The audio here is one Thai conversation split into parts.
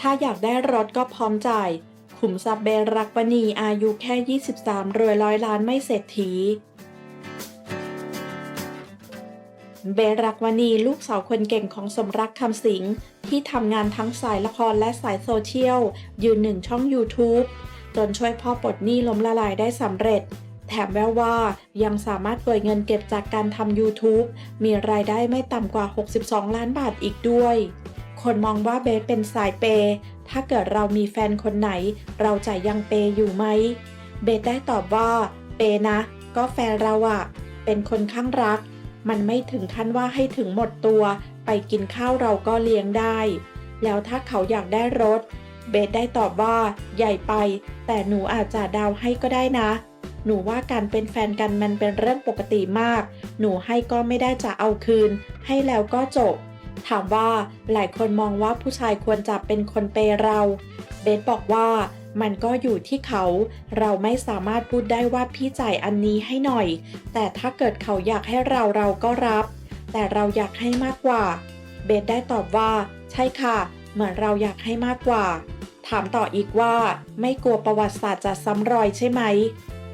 ถ้าอยากได้รถก็พร้อมจ่าย ขุมทรัพย์เบรักวณีอายุแค่ 23รวยร้อยล้านไม่เศรษฐี เบรักวณีลูกสาวคนเก่งของสมรักคำสิงที่ทำงานทั้งสายละครและสายโซเชียล ยืนหนึ่งช่อง YouTube จนช่วยพ่อปลดหนี้ล้มละลายได้สำเร็จ แถมแววว่ายังสามารถเปิดเงินเก็บจากการทำ YouTube มีรายได้ไม่ต่ำกว่า 62 ล้านบาทอีกด้วย คนมองว่าเบสเป็นสายเปย์ถ้าเกิดเรามีแฟนคนไหน เราจะยังเปย์อยู่ไหม เบสได้ตอบว่าเปย์นะ ก็แฟนเราอะเป็นคนข้างรัก มันไม่ถึงขั้นว่าให้ถึงหมดตัว ไปกินข้าวเราก็เลี้ยงได้ แล้วถ้าเขาอยากได้รถ เบสได้ตอบว่า ใหญ่ไป แต่หนูอาจจะดาวให้ก็ได้นะ หนูว่าการเป็นแฟนกันมันเป็นเรื่องปกติมาก หนูให้ก็ไม่ได้จะเอาคืน ให้แล้วก็จบ ถามว่าหลายคนมองว่าผู้ชายควรจะเป็นคนเปย์เรา เบสบอกว่ามันก็อยู่ที่เขา เราไม่สามารถพูดได้ว่าพี่จ่ายอันนี้ให้หน่อย แต่ถ้าเกิดเขาอยากให้เราเราก็รับ แต่เราอยากให้มากกว่า เบสได้ตอบว่า ใช่ค่ะ เหมือนเราอยากให้มากกว่า ถามต่ออีกว่า ไม่กลัวประวัติศาสตร์จะซ้ำรอยใช่ไหม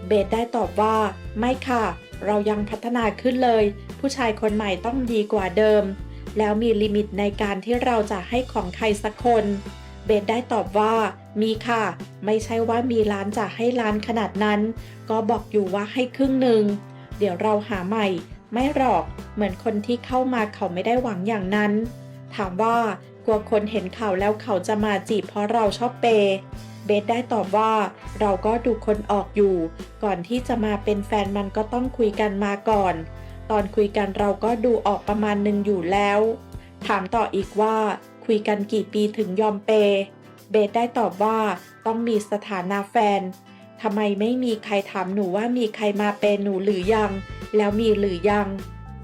เบสได้ตอบว่า ไม่ค่ะ เรายังพัฒนาขึ้นเลย ผู้ชายคนใหม่ต้องดีกว่าเดิม แล้วมีลิมิตในการที่เราจะให้ของใครสักคน เบสได้ตอบว่า มีค่ะ ไม่ใช่ว่ามีร้านจะให้ร้านขนาดนั้น ก็บอกอยู่ว่าให้ครึ่งหนึ่ง เดี๋ยวเราหาใหม่ ไม่หรอก เหมือนคนที่เข้ามาเขาไม่ได้หวังอย่างนั้น ถามว่ากลัวคนเห็นข่าวแล้วเขาจะมาจีบเพราะเราชอบเปย เบสได้ตอบว่า เราก็ดูคนออกอยู่ ก่อนที่จะมาเป็นแฟนมันก็ต้องคุยกันมาก่อน ตอนคุยกันเราก็ดูออกประมาณหนึ่งอยู่แล้ว ถามต่ออีกว่าคุยกันกี่ปีถึงยอมเปย์เบสได้ตอบว่าต้องมีสถานะแฟนทำไมไม่มีใครถามหนูว่ามีใครมาเปย์หนูหรือยัง แล้วมีหรือยัง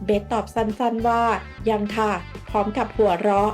เบสตอบสั้นๆว่า ยังค่ะ พร้อมกับหัวเราะ